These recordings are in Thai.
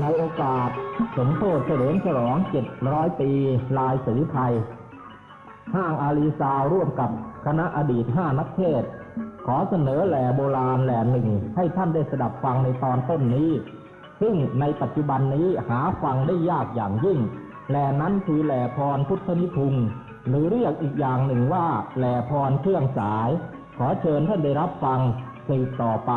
ในโอกาสสมโพธิเฉลิมฉลอง 700 ปี ลายสีไทย ห้างอาลีซาวร่วมกับคณะอดีตห้านักเทศ ขอเสนอแหล่โบราณแหล่หนึ่งให้ท่านได้สดับฟังในตอนต้นนี้ ซึ่งในปัจจุบันนี้หาฟังได้ยากอย่างยิ่ง แหล่นั้นคือแหล่พรพุทธนิพุงหรือเรียกอีกอย่างหนึ่งว่าแหล่พรเครื่องสาย ขอเชิญท่านได้รับฟังสืบต่อไป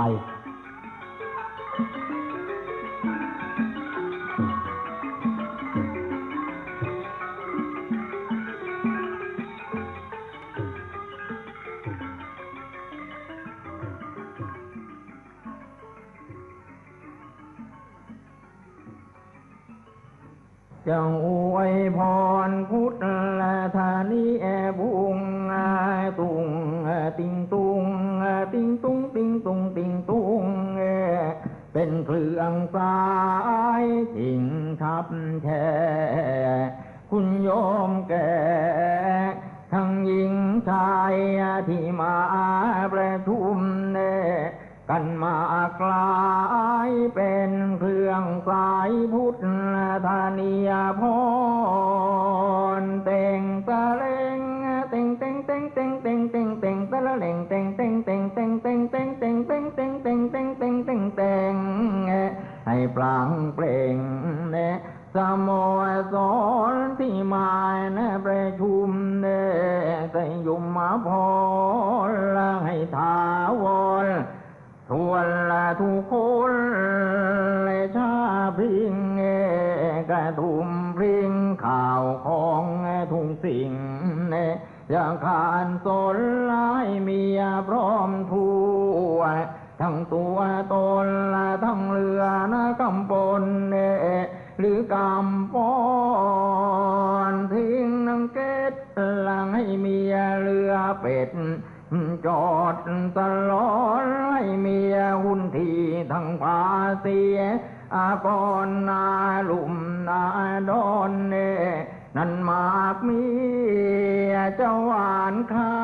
สายพุทธธานียพรเต็งตะเลงเต็งเต็งเต็งเต็งเต็งเต็งเต็งตะละเลงเต็งเต็งเต็งเต็งเต็งเต็งเต็งเต็งเต็งเต็งเต็งเต็งเต็งเต็งให้ปลางเปล่งเนสโมสรที่มาในประชุมเนแต่ยุมมาพรให้ทาวรส่วนละทุกคน สิ่งเนอย่างขานสนลายเมียพร้อมทั่วทั้งตัวตนและทั้งเรือนะกำปนเนหรือกำปอนทิ้งนังเกตลังให้เมียเรือเป็ดจอดตลอดให้เมียหุ่นทีทั้งภาเสียอากรนาลุมนาดอนเน นั่นมากมีเจ้าหวานข้า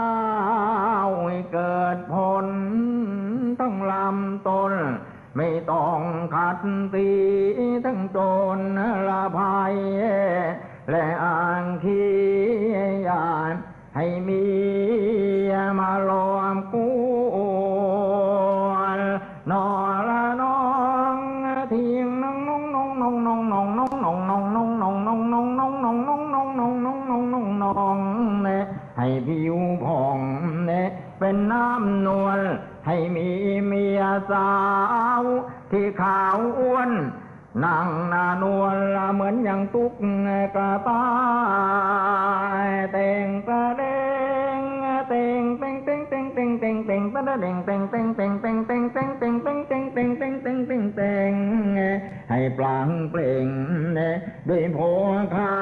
วให้เกิดผลทั้งลำต้น ไม่ต้องขัดตีทั้งโจรละภัย และอ่างขี้ยานให้มีมาลอ เป็นน้ำนวลให้มีเมียสาว ที่ขาวอ้วนนางนานวลละเหมือนอย่างตุ๊กกระตายแต่งตะเดงเต่งเต่งเต่งเต่งเต่งเต่งเต่งตะเดงเต่งเต่งเต่งเต่งเต่งเต่งเต่งเต่งเต่งเต่งเต่งเต่งเต่งเต่งให้ปลางเปล่งด้วยโพคา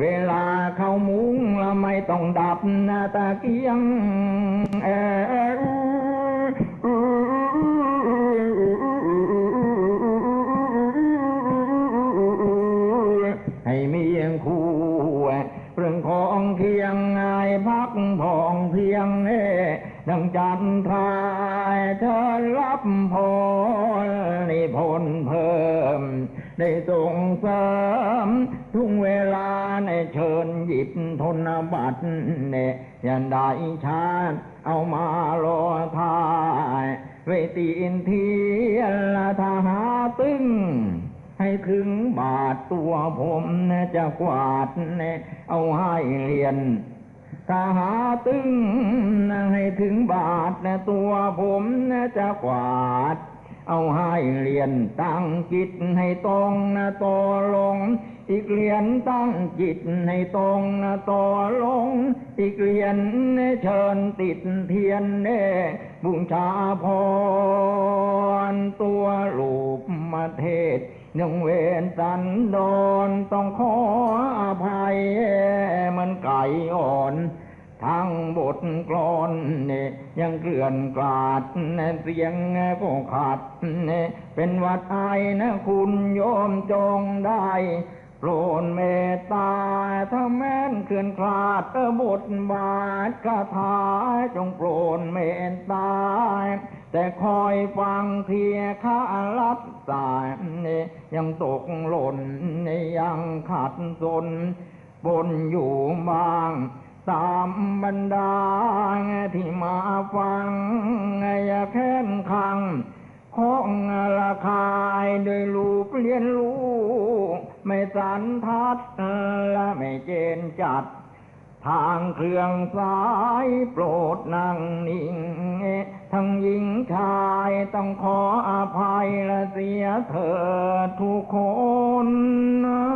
เวลาเข้ามุ้งแล้วไม่ต้องดับนาตาเกียงเออให้มีเพียงคู่เรื่องของเพียงไงพักพองเพียงเอดังจันทรายเธอรับพรนิพนธ์เพิ่ม ได้ส่งเสริมทุกเวลา ชิญหยิบธนบัตรเนยันได้ชาติเอามารอทายเวทีอินเทียละทหาตึงให้ถึงบาทตัวผมจะกวาดเอาให้เรียนถ้าหาตึงให้ถึงบาทตัวผมจะกวาด เอาให้เรียนตั้งจิตให้ตรงนะต่อลง อีกเรียนตั้งจิตให้ตรงนะต่อลง อีกเรียนเชิญติดเทียนเน่บุญชาพรตัวลูกมาเทศยังเวนสันดอนต้องขออภัยมันไก่อ่อน ทั้งบทกลอนเนี่ยยังเกลื่อนกลาดเนี่ยเสียงก็ขาดเนี่ยเป็นวัดอายนะคุณโยมจงได้โปรดเมตตาถ้าแม้นเคลื่อนคลาดบทบาทคาถาจงโปรดเมตตา แต่คอยฟังเทียข้าลัดสายเนี่ยยังตกหล่นเนี่ยยังขาดสนบนอยู่บาง ตามบรรดาที่มาฟังอย่าแค้นคังของราคายโดยลูกเรียนรู้ ไม่สันทัดและไม่เจนจัด ทางเครื่องสายโปรดนั่งนิ่ง ทั้งหญิงชายต้องขออภัยและเสียเถิดทุกคนนั่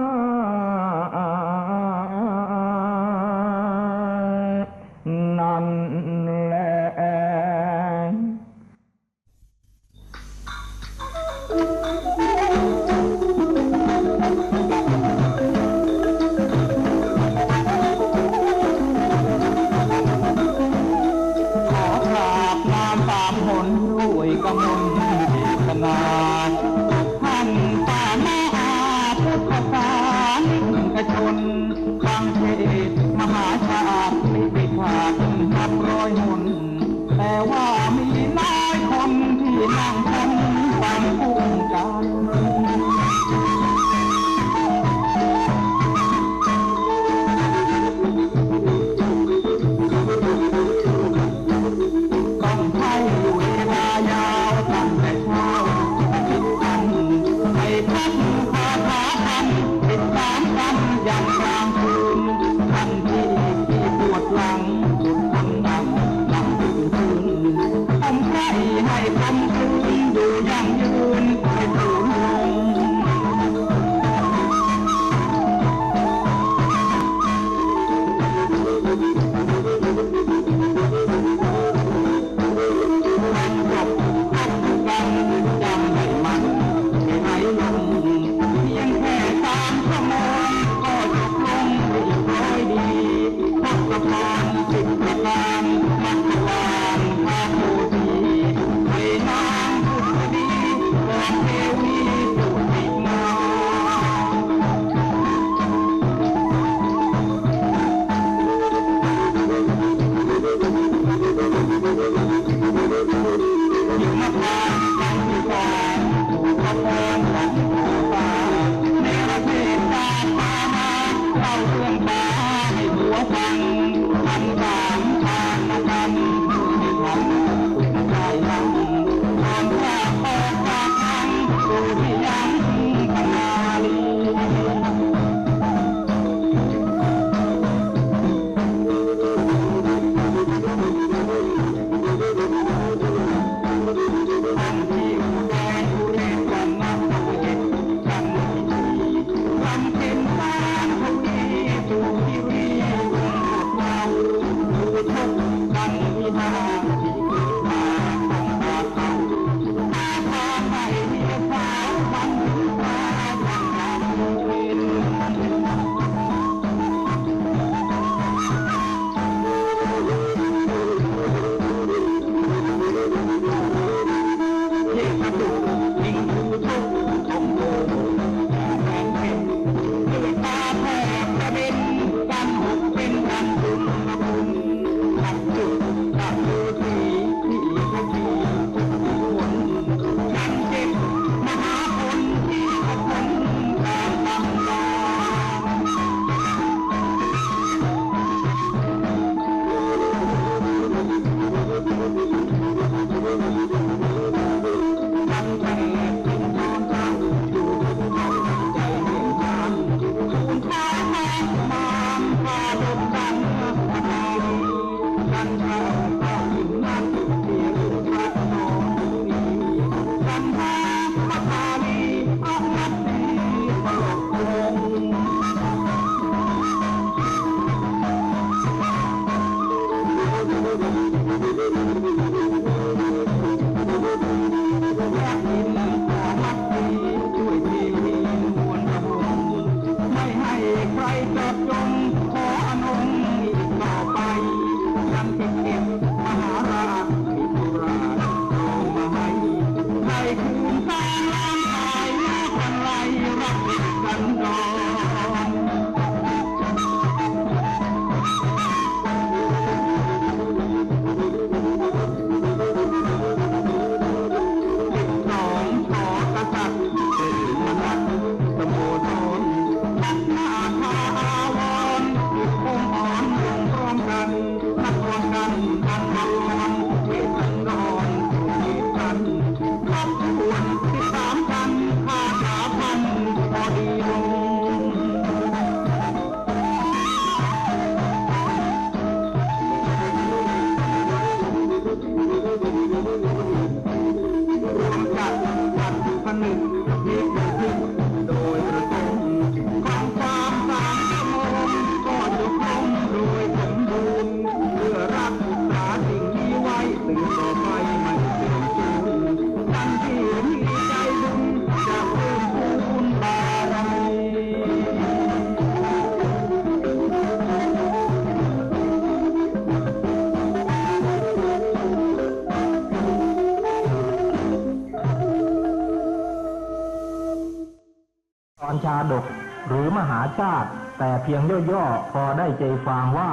ดกหรือมหาชาติ แต่เพียงย่อๆพอได้ใจความว่า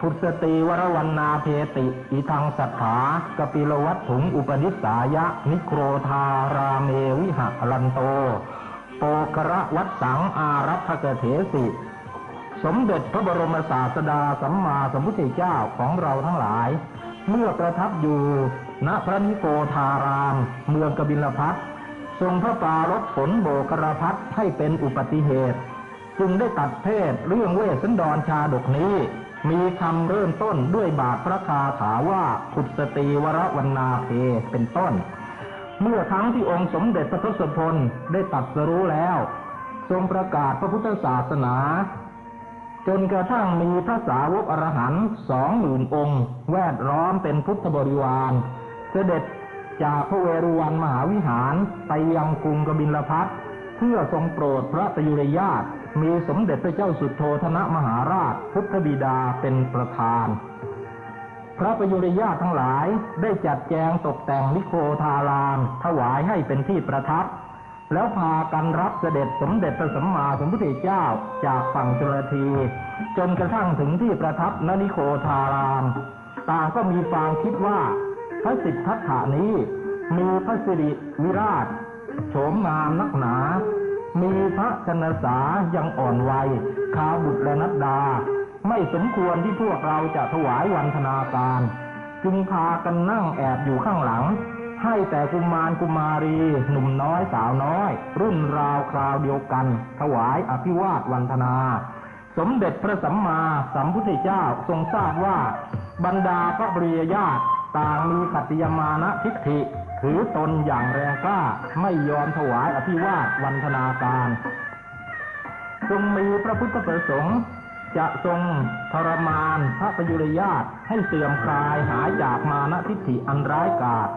พุทธสตีวรวันนาเพติ อิทังสัทธากปิลวัตถุงอุปนิสายะ นิโครธาราเมวิหะลันโต โปกระวัตสังอารัพกเถสิ สมเด็จพระบรมศาสดาสัมมาสัมพุทธเจ้าของเราทั้งหลาย เมื่อประทับอยู่ณพระนิโคธาราม เมืองกบิลพัท ทรงพระปรารถฝนโบกรพัทให้เป็นอุบัติเหตุ จึงได้ตัดเพศเรื่องเวสสันดรชาดกนี้ มีคำเริ่มต้นด้วยบาทพระคาถาว่าขุดสตีวรวันนาเพเป็นต้น เมื่อครั้งที่องค์สมเด็จพระทศพลได้ตัดสรู้แล้ว ทรงประกาศพระพุทธศาสนา จนกระทั่งมีพระสาวกอรหันต์สองหมื่นองค์ แวดล้อมเป็นพุทธบริวาร เสด็จ จากพระเวรุวันมหาวิหารไปยังกรุงกบิลพัทเพื่อทรงโปรดพระประยุรญาตมีสมเด็จพระเจ้าสุโธธนะมหาราชพุทธบิดาเป็นประธาน พระประยุรญาตทั้งหลายได้จัดแจงตกแต่งนิโคทาราม ถวายให้เป็นที่ประทับ แล้วพากันรับเสด็จสมเด็จพระสัมมาสัมพุทธเจ้าจากฝั่งจุลที จนกระทั่งถึงที่ประทับนนิโคทาราม ต่างก็มีความคิดว่า พระสิทธัตถานี้ มีพระสิริวิราชโฉมงามนักหนา มีพระชนสายังอ่อนวัยคาบุตรและนัดดา ไม่สมควรที่พวกเราจะถวายวันธนาการ จึงพากันนั่งแอบอยู่ข้างหลัง ให้แต่กุมารกุมารี หนุ่มน้อยสาวน้อย รุ่นราวคราวเดียวกัน ถวายอภิวาทวันธนา สมเด็จพระสัมมาสัมพุทธเจ้าทรงทราบว่าบรรดาพระบริยญาติ ต่างมีขัตติยมานะทิฏฐิถือตนอย่างแรงกล้าไม่ยอมถวายอภิวาทวันธนาการ ทรงมีพระพุทธประสงค์ จะทรงทรมานพระประยุรญาตให้เสื่อมคลายหายจากมานะทิฏฐิอันร้ายกาจ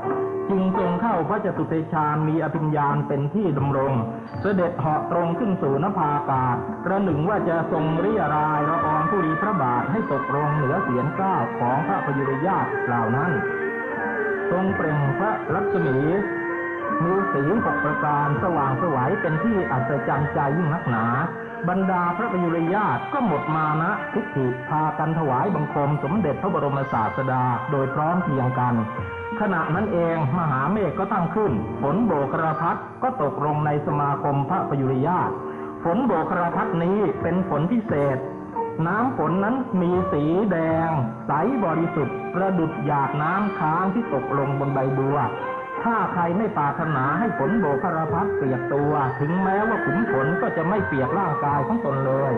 จึงทรงเข้าพระจตุเตชานมีอภิญญาณเป็นที่ดำรง เสด็จเหาะตรงขึ้นสู่นภาอากาศประหนึ่งว่าจะทรงเรียรายละอองผู้ดีพระบาทให้ตกลงเหนือเสียนเกล้าของพระประยุรญาตเหล่านั้น ทรงเปล่งพระลักษมีมีสีหกประการสว่างสวัยเป็นที่อัศจรรย์ใจยิ่งนักหนา บรรดาพระประยุรญาติก็หมดมานะทิฏฐิพากันถวายบังคมสมเด็จพระบรมศาสดาโดยพร้อมเพรียงกัน ขณะนั้นเองมหาเมฆก็ตั้งขึ้น ฝนโบกระพัดก็ตกลงในสมาคมพระประยุรญาติ ฝนโบกระพัดนี้เป็นฝนพิเศษ น้ำฝนนั้นมีสีแดง ใสบริสุทธิ์ประดุดหยาดน้ำค้างที่ตกลงบนใบบัว ถ้าใครไม่ปรารถนาให้ฝนโบกรพัดเปียกตัว ถึงแม้ว่าขุนฝนก็จะไม่เปียกร่างกายของตนเลย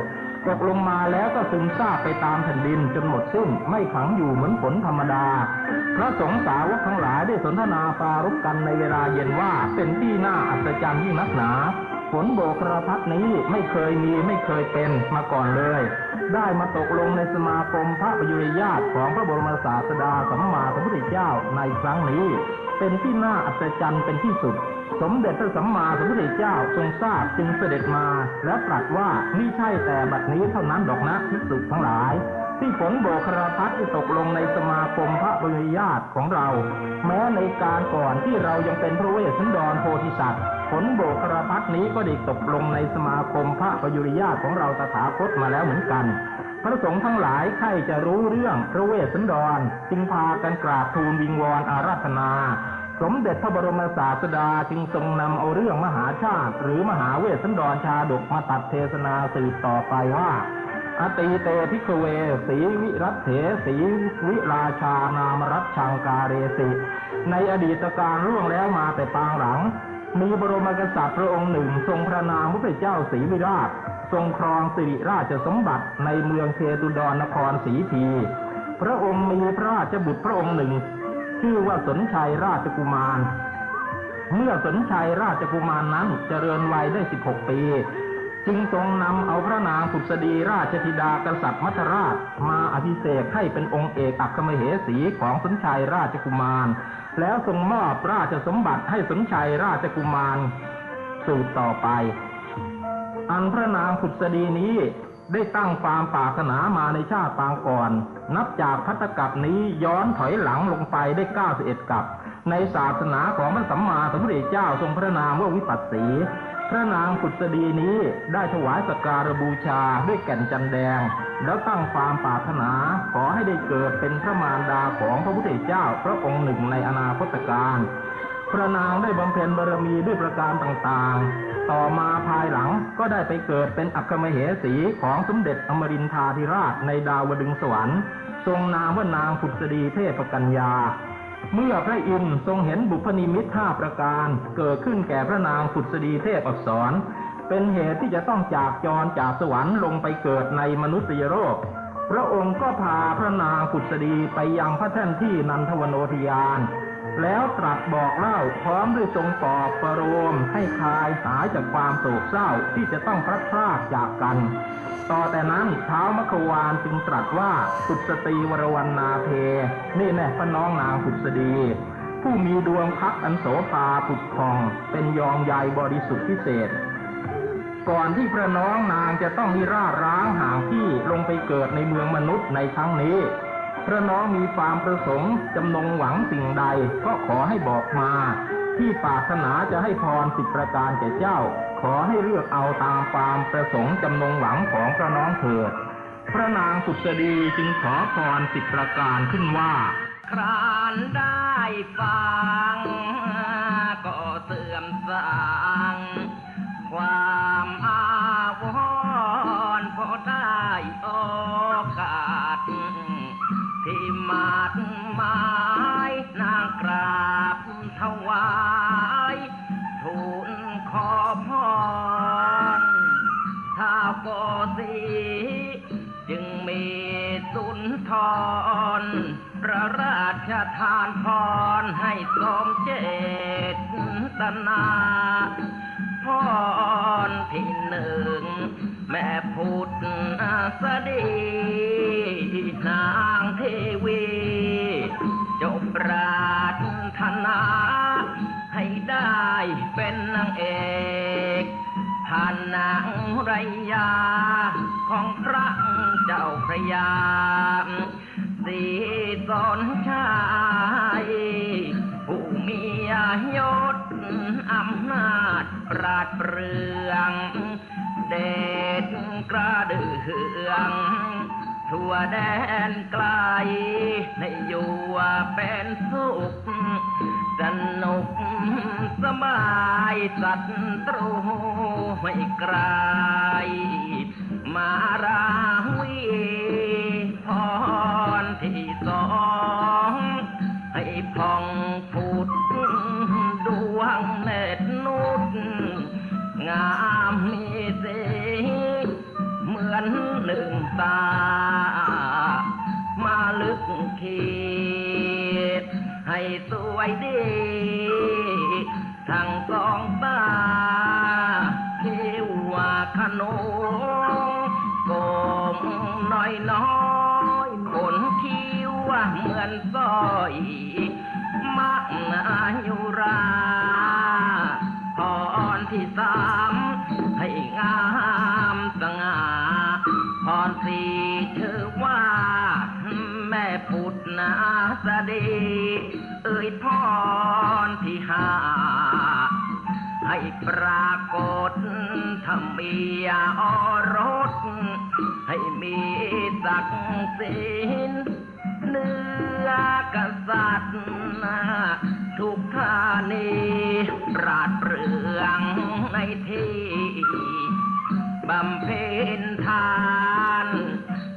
ตกลงมาแล้วก็ซึมซาบไปตามแผ่นดินจนหมดสิ้นไม่ขังอยู่เหมือนฝนธรรมดา พระสงฆ์สาวกทั้งหลายได้สนทนาปารบกันในเวลาเย็นว่าเป็นที่น่าอัศจรรย์ยิ่งนักหนา ฝนโบกระพัดนี้ไม่เคยมีไม่เคยเป็นมาก่อนเลย ได้มาตกลงในสมาคมพระปยุรญาติของพระบรมศาสดาสัมมาสัมพุทธเจ้าในครั้งนี้ เป็นที่น่าอัศจรรย์เป็นที่สุด สมเด็จพระสัมมาสัมพุทธเจ้าทรงทราบจึงเสด็จมา และตรัสว่านี่ใช่แต่บัดนี้เท่านั้นดอกนะภิกษุทั้งหลาย ที่ฝนโบกระพัดที่ตกลงในสมาคมพระบริญาติของเรา แม้ในการก่อนที่เรายังเป็นพระเวสสันดรโพธิสัตว์ฝนโบกระพัดนี้ก็ได้ตกลงในสมาคมพระประยุรญาติของเราตถาคตมาแล้วเหมือนกัน พระสงฆ์ทั้งหลายใครจะรู้เรื่องพระเวสสันดรจึงพากันกราบทูลวิงวอนอาราธนา สมเด็จพระบรมศาสดาจึงทรงนำเอาเรื่องมหาชาติ หรือมหาเวสสันดรชาดกมาตัดเทศนาสืบต่อไปว่าอติเตพิกเว สีวิรัตเถสีวิราชานามรัชชังการเรสิ ในอดีตการล่วงแล้วมาแต่ปางหลัง มีบรมกษัตริย์พระองค์หนึ่งทรงพระนามพระเจ้าศรีวิราช ทรงครองสิริราชสมบัติในเมืองเชตุดรนครศรีพีพระองค์มีพระราชบุตรพระองค์หนึ่ง ชื่อว่าสนชัยราชกุมาร เมื่อสนชัยราชกุมารนั้นเจริญวัยได้ 16 ปี จึงทรงนำเอาพระนางผุดสดีราชธิดากษัตริย์มัทราช มาอภิเษกให้เป็นองค์เอกอัครมเหสีของสนชัยราชกุมาร แล้วทรงมอบราชสมบัติให้สนชัยราชกุมารสืบต่อไป อันพระนางผุดสดีนี้ได้ตั้งความปรารถนามาในชาติปางก่อน นับจากพัตกับนี้ย้อนถอยหลังลงไปได้ 91 กับ ในศาสนาของพระสัมมาสัมพุทธเจ้าทรงพระนามว่าวิปัสสี พระนางผุดสดีนี้ได้ถวายสกการบูชาด้วยแก่นจันแดง แล้วตั้งความปรารถนาขอให้ได้เกิดเป็นพระมารดาของพระพุทธเจ้าพระองค์หนึ่งในอนาคตการ พระนางได้บำเพ็ญบารมีด้วยประการต่างๆ ต่อมาภายหลังก็ได้ไปเกิดเป็นอัครมเหสีของสมเด็จอมรินทราธิราชในดาวดึงสวรรค์ทรงนามว่านางผุดสดีเทพกัญญา เมื่อพระอินทร์ทรงเห็นบุพนิมิตห้าประการ เกิดขึ้นแก่พระนางผุดสดีเทพอักษร เป็นเหตุที่จะต้องจากจรจากสวรรค์ลงไปเกิดในมนุษยโลกพระองค์ก็พาพระนางผุดสดีไปยังพระแท่นที่นันทวโนทยาน แล้วตรัสบอกเล่าพร้อมด้วยทรงปอบประโลมให้คลายหายจากความโศกเศร้าที่จะต้องพลัดพรากจากกัน ต่อแต่นั้นเท้ามควานจึงตรัสว่าสุดสตรีวรวรรณนาเพ นี่แน่พระน้องนางผุดสดี ผู้มีดวงพักอันโสภาผุดพอง เป็นยองใยบริสุทธิ์พิเศษก่อนที่พระน้องนางจะต้องนิราร้างห่างที่ลงไปเกิดในเมืองมนุษย์ในครั้งนี้ พระน้องมีความประสงค์จำนงหวังสิ่งใดก็ขอให้บอกมา ที่ปรารถนาจะให้พรสิบประการแก่เจ้า ขอให้เลือกเอาตามความประสงค์จำนงหวังของพระน้องเถิด พระนางสุสดีจึงขอพรสิบประการขึ้นว่า ครานได้ฟัง ก็เสื่อมสร้างความอาวรพอได้ ที่มาดหมายนางกราบถวายทูลขอพรท้าวโกสีจึงมีสุนทรพระราชทานพรให้สมเจตนาพรที่หนึ่ง แม่พุทธสดีนางเทวีจบราธนาให้ได้เป็นนางเอกผ่านนางไรยาของพระเจ้าพระยาสีสนชายผู้มียศอำนาจปราดเปรื่องเด องทั่วแดนไกลในอยู่เป็นสุข สนุกสบายสัตรูไม่ไกล มาราวี สวยดีทั้งสองตาคิ้วว่าขนงกงน้อยน้อยขนคิ้วว่าเหมือนสร้อยมักนายุราพรที่สามให้งามสง่าพรสี่ชื่อว่า แม่พุทธนาสดี อ่ยพรที่ห้าให้ปรากฏธรรมียอรส ให้มีศักดิ์สินเนื้อกษัตริย์ทุกท่านีปราดเปรื่องในที่บำเพ็ญทาน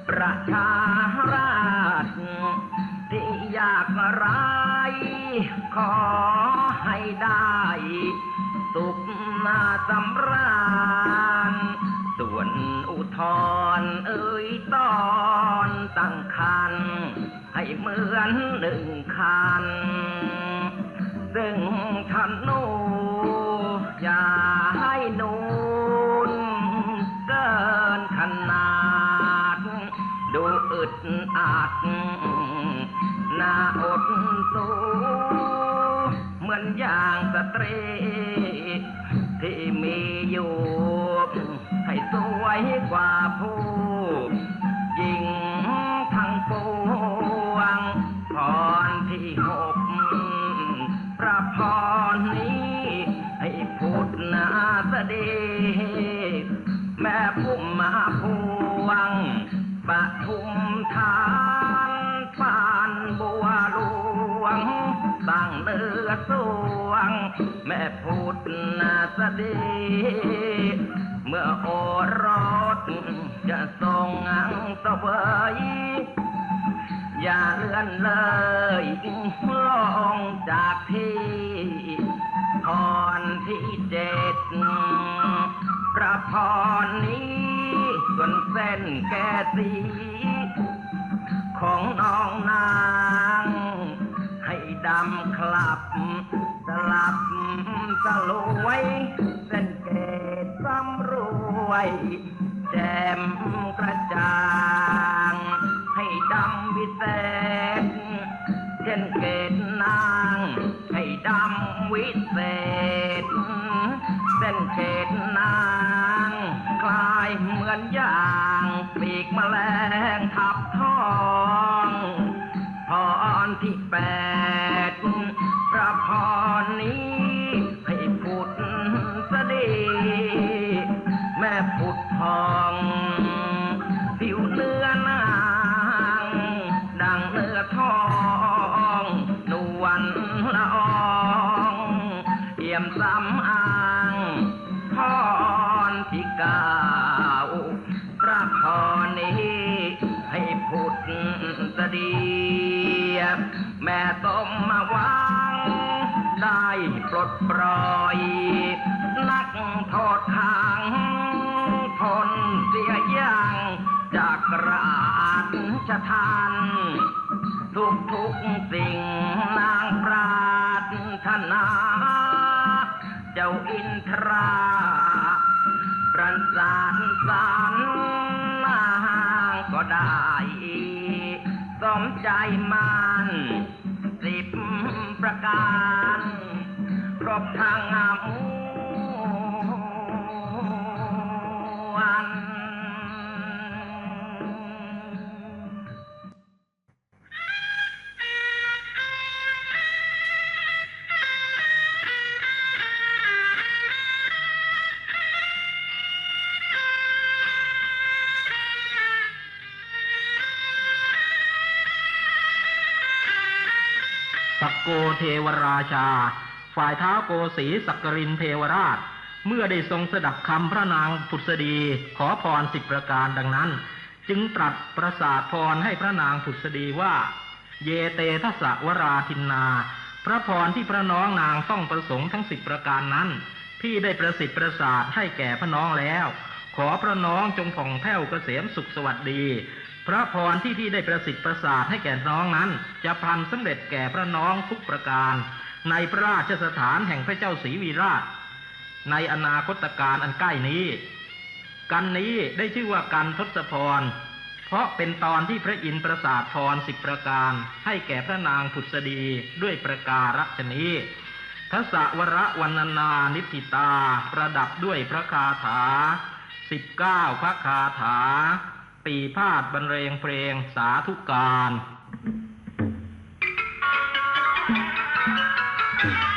ประชารา ขอให้ได้สุขนาสำราญ ส่วนอุทธรเอ่ยตอนตั้งคัน ให้เหมือนหนึ่งคัน ซึ่งท่นนูอย่าให้นูนเกินขนาด ดูอึดอัดนาอดสู้ มาพวงปทุมทานปานบัวหลวงตั้งเนื้อสวง แม่พุทธนาสดี เมื่อโอรสจะทรงอังเสวยอย่าเลื่อนเลยลองจากที่พรที่เจ็ดพระพรนี้ ส่วนเส้นแก่สี ของน้องนาง ให้ดำคลับ สลับสลวย เส้นเกตสำรวย แจ่มกระจ่าง ให้ดำวิเศษเช่นเกตนาง ให้ดำวิเศษ ทาน ทุกทุกสิ่งนางปราถนา เจ้าอินทราประสานสารนางก็ได้สมใจมันสิบประการครบทางงาม เทวราชา ฝ่ายเท้าโกสีสักกรินเทวราช เมื่อได้ทรงสดับคำพระนางผุษดี ขอพรสิบประการดังนั้น จึงตรัสประสาทพรให้พระนางผุษดีว่า เยเตทัสสะวราทินนา พระพรที่พระน้องนางต้องประสงค์ทั้งสิบประการนั้น พี่ได้ประสิทธิ์ประสาทให้แก่พระน้องแล้ว ขอพระน้องจงผ่องแผ้วเกษมสุขสวัสดี พระพรที่พี่ได้ประสิทธิ์ประสาทให้แก่น้องนั้น จะพันสำเร็จแก่พระน้องทุกประการ ในพระราชสถานแห่งพระเจ้าศรีวีราช ในอนาคตการอันใกล้นี้ กันนี้ได้ชื่อว่ากันทศพร เพราะเป็นตอนที่พระอินทร์ประสาทพรสิบประการ ให้แก่พระนางผุษดีด้วยประการฉนี้ทศวรวันนานิพิตา ประดับด้วยพระคาถาสิบเก้าพระคาถา ปีพาดบรรเลงเพลงสาธุการพ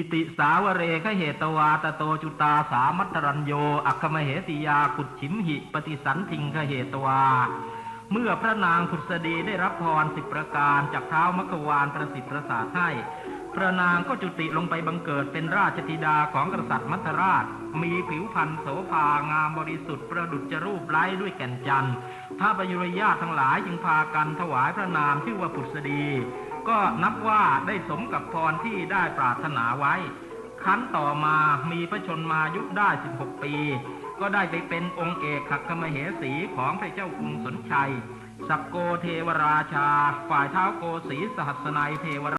อิติสาวเรขเหตวาตโตจุตาสามัตรัญโย อัคคมเหสียากุดฉิมหิ ปฏิสันทิงขเหตวา เมื่อพระนางผุษดีได้รับพรสิบประการจากเท้ามัควานประสิทธิ์ประสาทให้ พระนางก็จุติลงไปบังเกิดเป็นราชธิดาของกษัตริย์มัทราช มีผิวพรรณโสภางามบริสุทธิ์ประดุจรูปไล้ด้วยแก่นจันทร์พระปยุรญาทั้งหลายจึงพากันถวายพระนามชื่อว่าผุษดี ก็นับว่าได้สมกับพรที่ได้ปรารถนาไว้ ครั้นต่อมามีพระชนมายุได้ 16 ปี ก็ได้ไปเป็นองค์เอกขักขมเหสีของพระเจ้ากรุงสนชัย สักโกเทวราชา ฝ่ายเท้าโกสีสหัสนัยเทวรา